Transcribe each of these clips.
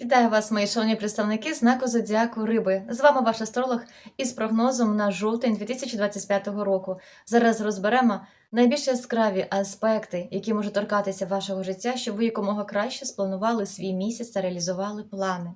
Вітаю вас, мої шановні представники знаку Зодіаку Риби. З вами ваш астролог із прогнозом на жовтень 2025 року. Зараз розберемо найбільш яскраві аспекти, які можуть торкатися вашого життя, щоб ви якомога краще спланували свій місяць та реалізували плани.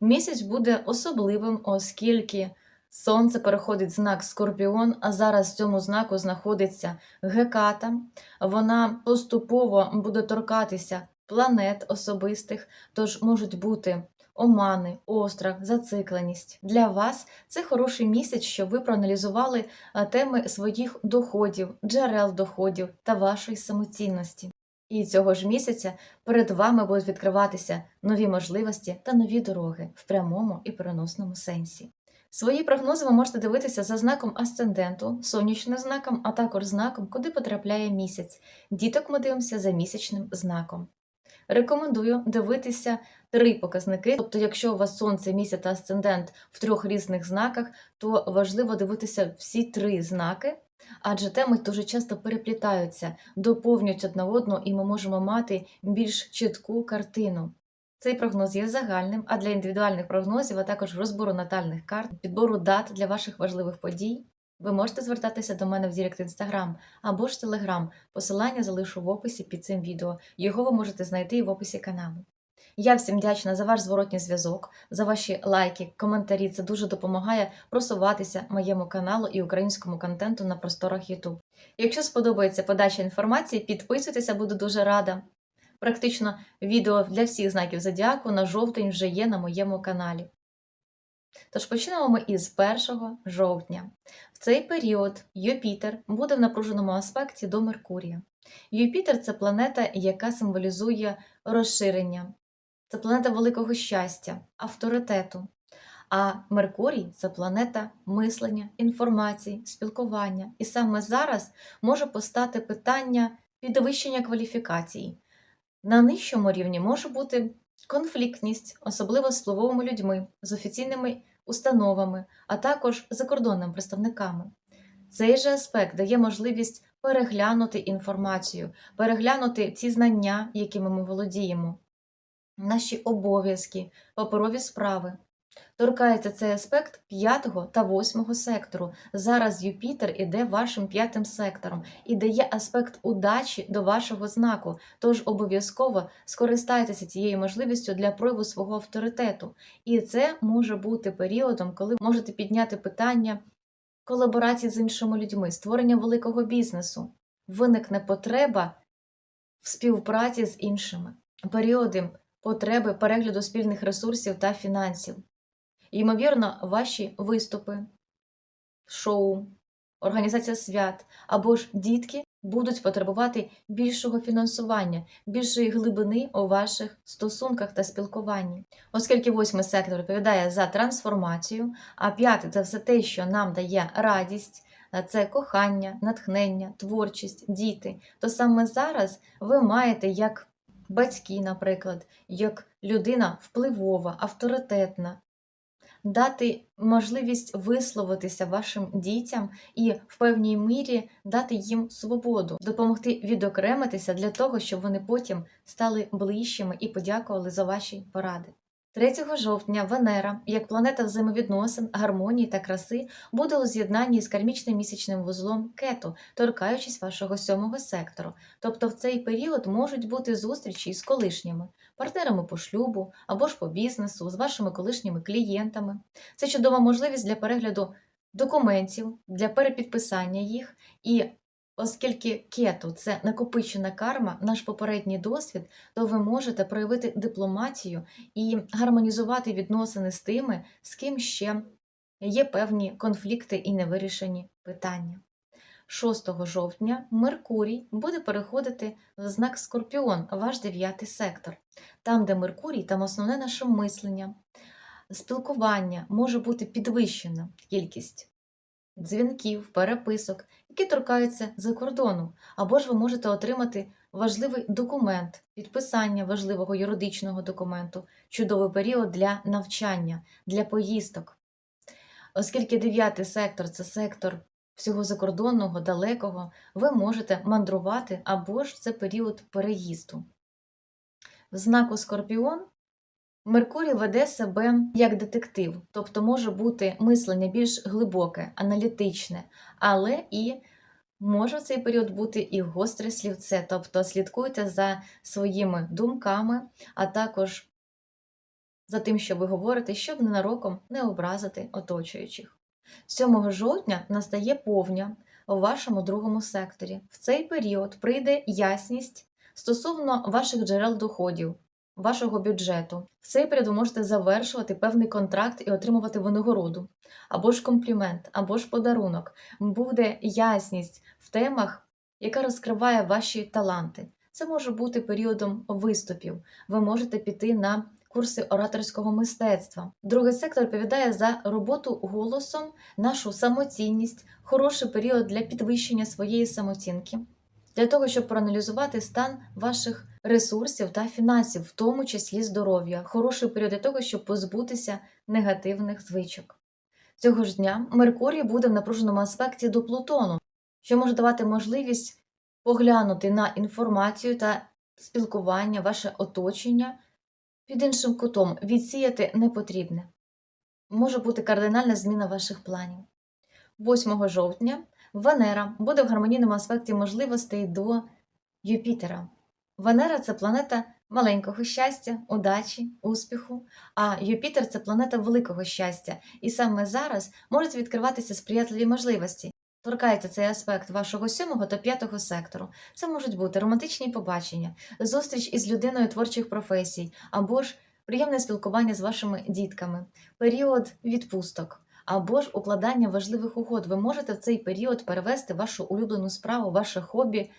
Місяць буде особливим, оскільки сонце переходить знак Скорпіон, а зараз в цьому знаку знаходиться Геката. Вона поступово буде торкатися планет особистих, тож можуть бути омани, острах, зацикленість. Для вас це хороший місяць, щоб ви проаналізували теми своїх доходів, джерел доходів та вашої самоцінності. І цього ж місяця перед вами будуть відкриватися нові можливості та нові дороги в прямому і переносному сенсі. Свої прогнози ви можете дивитися за знаком асценденту, сонячним знаком, а також знаком, куди потрапляє місяць. Діток ми дивимося за місячним знаком. Рекомендую дивитися три показники. Тобто, якщо у вас сонце, місяць та асцендент в трьох різних знаках, то важливо дивитися всі три знаки, адже теми дуже часто переплітаються, доповнюють одне одного, і ми можемо мати більш чітку картину. Цей прогноз є загальним, а для індивідуальних прогнозів, а також розбору натальних карт, підбору дат для ваших важливих подій, ви можете звертатися до мене в Дірект Інстаграм або ж Телеграм. Посилання залишу в описі під цим відео. Його ви можете знайти і в описі каналу. Я всім вдячна за ваш зворотній зв'язок, за ваші лайки, коментарі. Це дуже допомагає просуватися моєму каналу і українському контенту на просторах YouTube. Якщо сподобається подача інформації, підписуйтеся, буду дуже рада. Практично відео для всіх знаків зодіаку на жовтень вже є на моєму каналі. Тож почнемо ми із 1 жовтня. В цей період Юпітер буде в напруженому аспекті до Меркурія. Юпітер це планета, яка символізує розширення, це планета великого щастя, авторитету. А Меркурій це планета мислення, інформації, спілкування. І саме зараз може постати питання підвищення кваліфікації. На нижчому рівні може бути конфліктність, особливо з впливовими людьми, з офіційними установами, а також закордонними представниками. Цей же аспект дає можливість переглянути інформацію, переглянути ці знання, якими ми володіємо, наші обов'язки, паперові справи. Торкається цей аспект п'ятого та восьмого сектору. Зараз Юпітер іде вашим п'ятим сектором і дає аспект удачі до вашого знаку. Тож обов'язково скористайтеся цією можливістю для прояву свого авторитету. І це може бути періодом, коли можете підняти питання колаборації з іншими людьми, створення великого бізнесу. Виникне потреба в співпраці з іншими, періоди потреби перегляду спільних ресурсів та фінансів. Ймовірно, ваші виступи, шоу, організація свят або ж дітки будуть потребувати більшого фінансування, більшої глибини у ваших стосунках та спілкуванні. Оскільки восьмий сектор відповідає за трансформацію, а п'ятий це все те, що нам дає радість. Це кохання, натхнення, творчість, діти. То саме зараз ви маєте як батьки, наприклад, як людина впливова, авторитетна, дати можливість висловитися вашим дітям і в певній мірі дати їм свободу, допомогти відокремитися для того, щоб вони потім стали ближчими і подякували за ваші поради. 3 жовтня Венера, як планета взаємовідносин, гармонії та краси, буде у з'єднанні з кармічним місячним вузлом кету, торкаючись вашого сьомого сектору. Тобто в цей період можуть бути зустрічі з колишніми партнерами по шлюбу або ж по бізнесу, з вашими колишніми клієнтами. Це чудова можливість для перегляду документів, для перепідписання їх і. Оскільки кету це накопичена карма, наш попередній досвід, то ви можете проявити дипломатію і гармонізувати відносини з тими, з ким ще є певні конфлікти і невирішені питання. 6 жовтня Меркурій буде переходити в знак Скорпіон, ваш дев'ятий сектор. Там, де Меркурій, там основне наше мислення, спілкування може бути підвищена кількість дзвінків, переписок, які торкаються за кордону, або ж ви можете отримати важливий документ, підписання важливого юридичного документу, чудовий період для навчання, для поїздок. Оскільки дев'ятий сектор це сектор всього закордонного, далекого, ви можете мандрувати або ж це період переїзду. В знаку Скорпіон Меркурій веде себе як детектив, тобто може бути мислення більш глибоке, аналітичне, але і може в цей період бути і гостре слівце, тобто слідкуйте за своїми думками, а також за тим, що ви говорите, щоб ненароком не образити оточуючих. 7 жовтня настає повня у вашому другому секторі. В цей період прийде ясність стосовно ваших джерел доходів, вашого бюджету. В цей період ви можете завершувати певний контракт і отримувати винагороду, або ж комплімент, або ж подарунок. Буде ясність в темах, яка розкриває ваші таланти. Це може бути періодом виступів. Ви можете піти на курси ораторського мистецтва. Другий сектор відповідає за роботу голосом, нашу самоцінність, хороший період для підвищення своєї самооцінки, для того, щоб проаналізувати стан ваших ресурсів та фінансів, в тому числі здоров'я, хороший період для того, щоб позбутися негативних звичок. Цього ж дня Меркурій буде в напруженому аспекті до Плутону, що може давати можливість поглянути на інформацію та спілкування, ваше оточення під іншим кутом, відсіяти непотрібне. Може бути кардинальна зміна ваших планів. 8 жовтня Венера буде в гармонійному аспекті можливостей до Юпітера. Венера це планета маленького щастя, удачі, успіху, а Юпітер це планета великого щастя, і саме зараз можуть відкриватися сприятливі можливості. Торкається цей аспект вашого сьомого та п'ятого сектору. Це можуть бути романтичні побачення, зустріч із людиною творчих професій, або ж приємне спілкування з вашими дітками, період відпусток, або ж укладання важливих угод. Ви можете в цей період перевести вашу улюблену справу, ваше хобі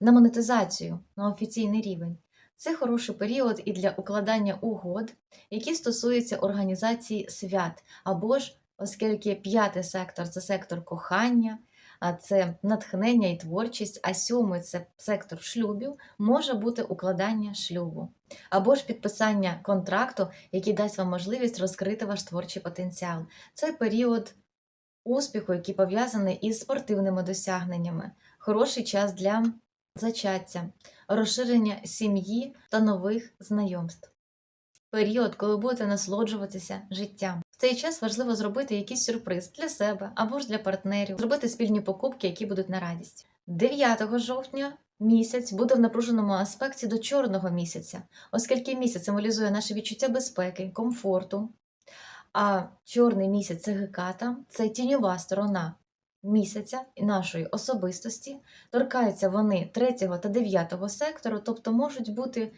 на монетизацію, на офіційний рівень. Це хороший період і для укладання угод, які стосуються організації свят, або ж оскільки п'ятий сектор це сектор кохання, а це натхнення і творчість, а сьомий це сектор шлюбів, може бути укладання шлюбу, або ж підписання контракту, який дасть вам можливість розкрити ваш творчий потенціал. Це період успіху, який пов'язаний із спортивними досягненнями, хороший час для зачаття, розширення сім'ї та нових знайомств. Період, коли будете насолоджуватися життям. В цей час важливо зробити якийсь сюрприз для себе або ж для партнерів, зробити спільні покупки, які будуть на радість. 9 жовтня місяць буде в напруженому аспекті до чорного місяця, оскільки місяць символізує наше відчуття безпеки, комфорту. А чорний місяць це геката, це тіньова сторона місяця нашої особистості. Торкаються вони 3 та 9 сектору, тобто можуть бути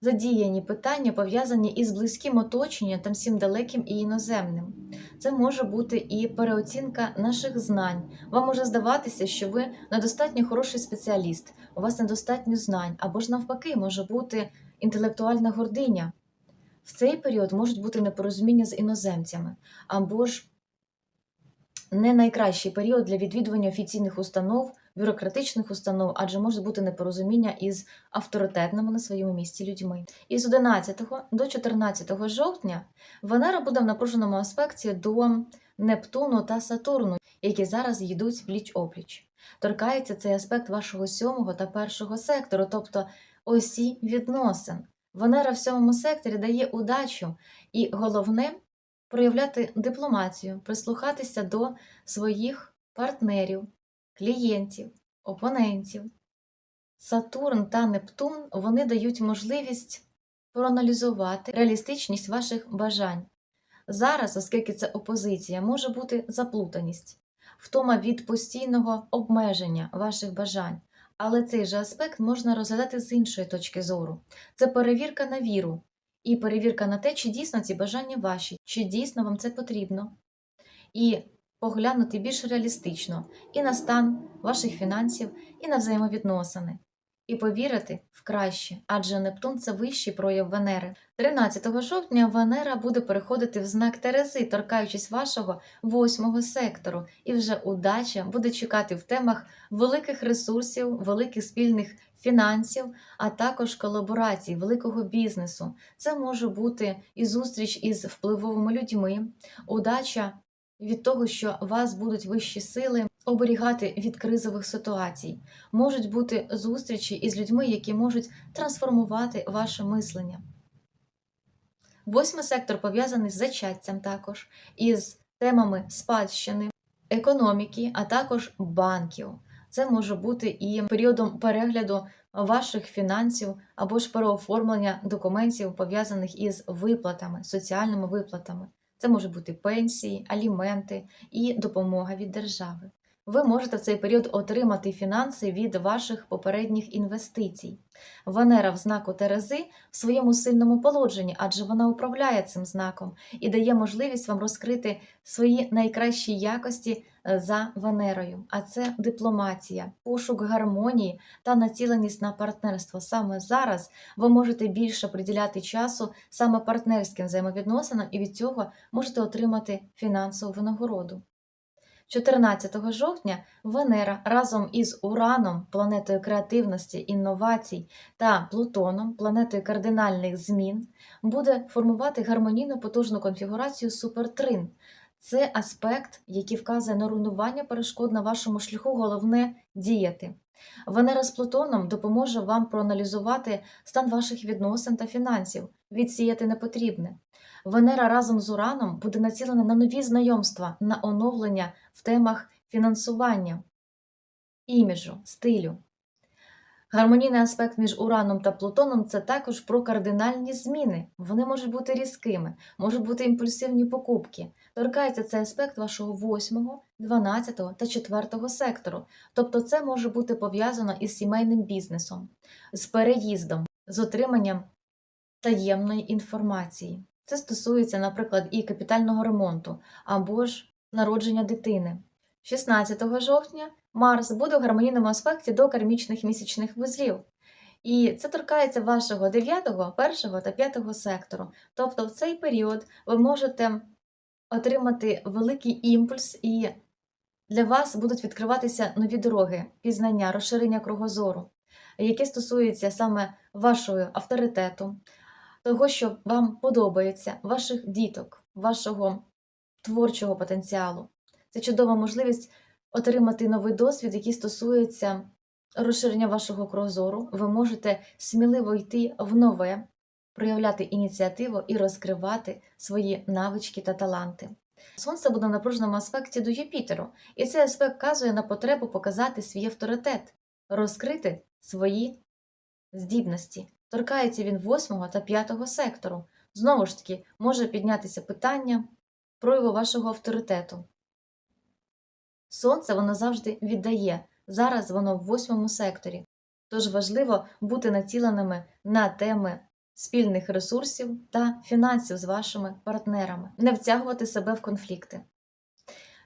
задіяні питання, пов'язані із близьким оточенням та всім далеким і іноземним. Це може бути і переоцінка наших знань. Вам може здаватися, що ви недостатньо хороший спеціаліст, у вас недостатньо знань, або ж навпаки, може бути інтелектуальна гординя. В цей період можуть бути непорозуміння з іноземцями, або ж не найкращий період для відвідування офіційних установ, бюрократичних установ, адже може бути непорозуміння із авторитетними на своєму місці людьми. Із 11 до 14 жовтня Венера буде в напруженому аспекті до Нептуну та Сатурну, які зараз йдуть пліч опліч. Торкається цей аспект вашого сьомого та першого сектору, тобто осі відносин. Венера в сьомому секторі дає удачу, і головне проявляти дипломатію, прислухатися до своїх партнерів, клієнтів, опонентів. Сатурн та Нептун вони дають можливість проаналізувати реалістичність ваших бажань. Зараз, оскільки це опозиція, може бути заплутаність, втома від постійного обмеження ваших бажань. Але цей же аспект можна розглядати з іншої точки зору. Це перевірка на віру і перевірка на те, чи дійсно ці бажання ваші, чи дійсно вам це потрібно. І поглянути більш реалістично і на стан ваших фінансів, і на взаємовідносини. І повірити в краще, адже Нептун це вищий прояв Венери. 13 жовтня Венера буде переходити в знак Терези, торкаючись вашого восьмого сектору, і вже удача буде чекати в темах великих ресурсів, великих спільних фінансів, а також колаборацій, великого бізнесу. Це може бути і зустріч із впливовими людьми, удача від того, що вас будуть вищі сили оберігати від кризових ситуацій. Можуть бути зустрічі із людьми, які можуть трансформувати ваше мислення. Восьмий сектор пов'язаний з зачаттям також, із темами спадщини, економіки, а також банків. Це може бути і періодом перегляду ваших фінансів або ж переоформлення документів, пов'язаних із виплатами, соціальними виплатами. Це можуть бути пенсії, аліменти і допомога від держави. Ви можете в цей період отримати фінанси від ваших попередніх інвестицій. Венера в знаку Терези в своєму сильному положенні, адже вона управляє цим знаком і дає можливість вам розкрити свої найкращі якості е, за Венерою. А це дипломатія, пошук гармонії та націленість на партнерство. Саме зараз ви можете більше приділяти часу саме партнерським взаємовідносинам і від цього можете отримати фінансову винагороду. 14 жовтня Венера разом із Ураном, планетою креативності, інновацій та Плутоном, планетою кардинальних змін, буде формувати гармонійну потужну конфігурацію супертрин. Це аспект, який вказує на руйнування перешкод на вашому шляху, головне діяти. Венера з Плутоном допоможе вам проаналізувати стан ваших відносин та фінансів, відсіяти непотрібне. Венера разом з Ураном буде націлена на нові знайомства, на оновлення в темах фінансування, іміджу, стилю. Гармонійний аспект між Ураном та Плутоном це також про кардинальні зміни. Вони можуть бути різкими, можуть бути імпульсивні покупки. Торкається цей аспект вашого 8, 12 та 4 сектору. Тобто це може бути пов'язано із сімейним бізнесом, з переїздом, з отриманням таємної інформації. Це стосується, наприклад, і капітального ремонту або ж народження дитини. 16 жовтня Марс буде в гармонійному аспекті до кармічних місячних вузлів. І це торкається вашого 9, 1 та 5 сектору. Тобто в цей період ви можете отримати великий імпульс, і для вас будуть відкриватися нові дороги, пізнання, розширення кругозору, які стосуються саме вашого авторитету, того, що вам подобається, ваших діток, вашого творчого потенціалу. Це чудова можливість отримати новий досвід, який стосується розширення вашого кругозору. Ви можете сміливо йти в нове, проявляти ініціативу і розкривати свої навички та таланти. Сонце буде в напруженому аспекті до Юпітеру, і цей аспект вказує на потребу показати свій авторитет, розкрити свої здібності. Торкається він 8 та 5 сектору. Знову ж таки, може піднятися питання прояву вашого авторитету. Сонце воно завжди віддає. Зараз воно в восьмому секторі. Тож важливо бути націленими на теми спільних ресурсів та фінансів з вашими партнерами, не втягувати себе в конфлікти.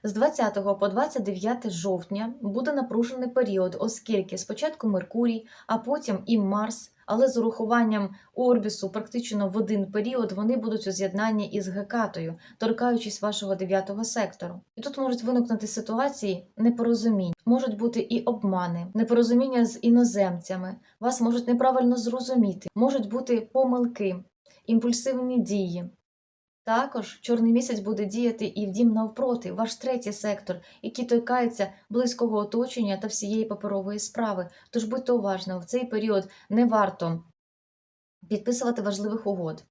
З 20 по 29 жовтня буде напружений період, оскільки спочатку Меркурій, а потім і Марс, але з урахуванням орбісу практично в один період вони будуть у з'єднанні із Гекатою, торкаючись вашого дев'ятого сектору. І тут можуть виникнути ситуації непорозумінь, можуть бути і обмани, непорозуміння з іноземцями, вас можуть неправильно зрозуміти, можуть бути помилки, імпульсивні дії. Також чорний місяць буде діяти і в дім навпроти, ваш третій сектор, який торкається близького оточення та всієї паперової справи. Тож будьте уважними, в цей період не варто підписувати важливих угод,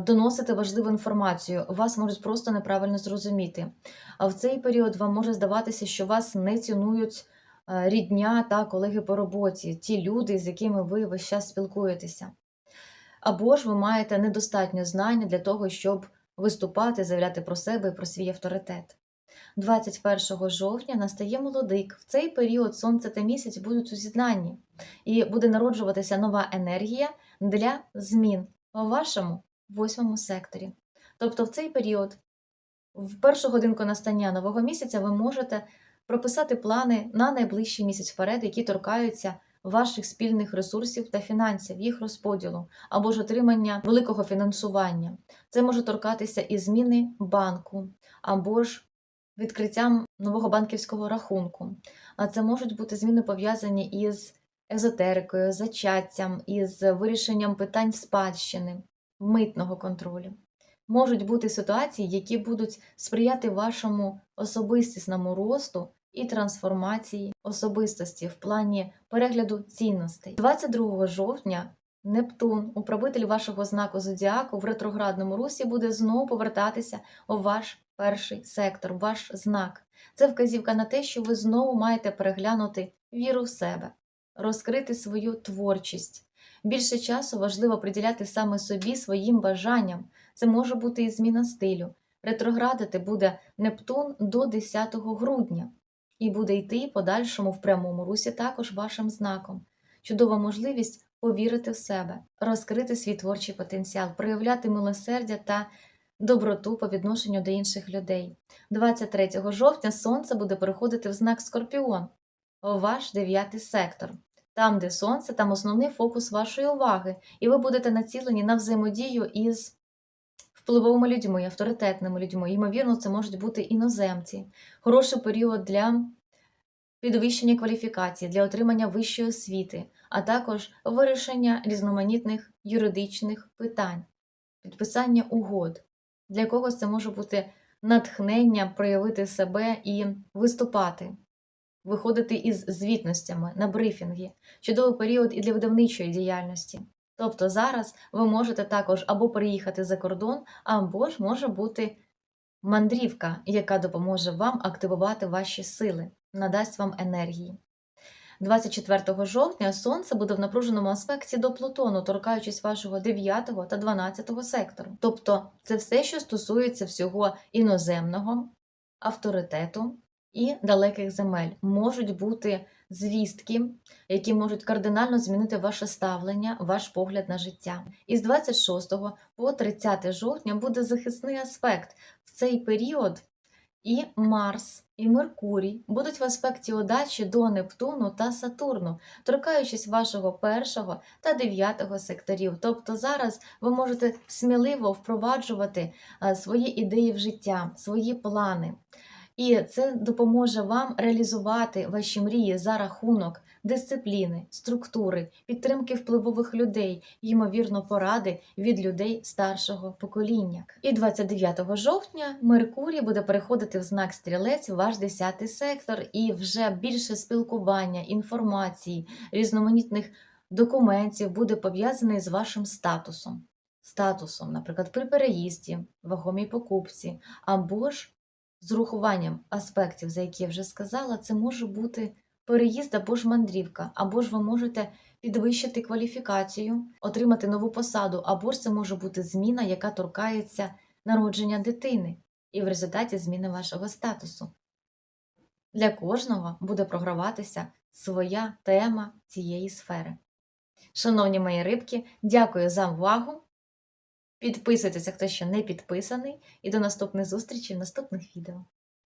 доносити важливу інформацію, вас можуть просто неправильно зрозуміти. А в цей період вам може здаватися, що вас не цінують рідня та колеги по роботі, ті люди, з якими ви весь час спілкуєтеся або ж ви маєте недостатньо знання для того, щоб виступати, заявляти про себе і про свій авторитет. 21 жовтня настає молодик. В цей період сонце та місяць будуть у з'єднанні, і буде народжуватися нова енергія для змін у вашому восьмому секторі. Тобто, в цей період, в першу годинку настання нового місяця, ви можете прописати плани на найближчий місяць вперед, які торкаються ваших спільних ресурсів та фінансів, їх розподілу або ж отримання великого фінансування. Це може торкатися і зміни банку, або ж відкриттям нового банківського рахунку. А це можуть бути зміни пов'язані із езотерикою, зачаттям, із вирішенням питань спадщини, митного контролю. Можуть бути ситуації, які будуть сприяти вашому особистісному росту і трансформації особистості в плані перегляду цінностей. 22 жовтня Нептун, управитель вашого знаку зодіаку в ретроградному русі, буде знову повертатися у ваш перший сектор, ваш знак. Це вказівка на те, що ви знову маєте переглянути віру в себе, розкрити свою творчість. Більше часу важливо приділяти саме собі своїм бажанням. Це може бути і зміна стилю. Ретроградити буде Нептун до 10 грудня і буде йти подальшому в прямому русі також вашим знаком. Чудова можливість повірити в себе, розкрити свій творчий потенціал, проявляти милосердя та доброту по відношенню до інших людей. 23 жовтня Сонце буде переходити в знак Скорпіон, ваш дев'ятий сектор. Там, де сонце, там основний фокус вашої уваги, і ви будете націлені на взаємодію із впливовими людьми, авторитетними людьми. Ймовірно, це можуть бути іноземці. Хороший період для підвищення кваліфікації, для отримання вищої освіти, а також вирішення різноманітних юридичних питань, підписання угод. Для когось це може бути натхнення проявити себе і виступати, виходити із звітностями на брифінги, чудовий період і для видавничої діяльності. Тобто зараз ви можете також або переїхати за кордон, або ж може бути мандрівка, яка допоможе вам активувати ваші сили, надасть вам енергії. 24 жовтня Сонце буде в напруженому аспекті до Плутону, торкаючись вашого 9 та 12 сектору. Тобто це все, що стосується всього іноземного, авторитету і далеких земель. Можуть бути звістки, які можуть кардинально змінити ваше ставлення, ваш погляд на життя. Із 26 по 30 жовтня буде захисний аспект. В цей період і Марс, і Меркурій будуть в аспекті удачі до Нептуну та Сатурну, торкаючись вашого першого та дев'ятого секторів. Тобто зараз ви можете сміливо впроваджувати е, свої ідеї в життя, свої плани. І це допоможе вам реалізувати ваші мрії за рахунок дисципліни, структури, підтримки впливових людей, ймовірно, поради від людей старшого покоління. І 29 жовтня Меркурій буде переходити в знак стрілець в ваш 10 сектор, і вже більше спілкування, інформації, різноманітних документів буде пов'язаний з вашим статусом. Статусом, наприклад, при переїзді, вагомій покупці, або ж з урахуванням аспектів, за які я вже сказала, це може бути переїзд або ж мандрівка, або ж ви можете підвищити кваліфікацію, отримати нову посаду, або ж це може бути зміна, яка торкається народження дитини, і в результаті зміни вашого статусу. Для кожного буде програватися своя тема цієї сфери. Шановні мої рибки, дякую за увагу! Підписуйтеся, хто ще не підписаний, і до наступних зустрічей в наступних відео.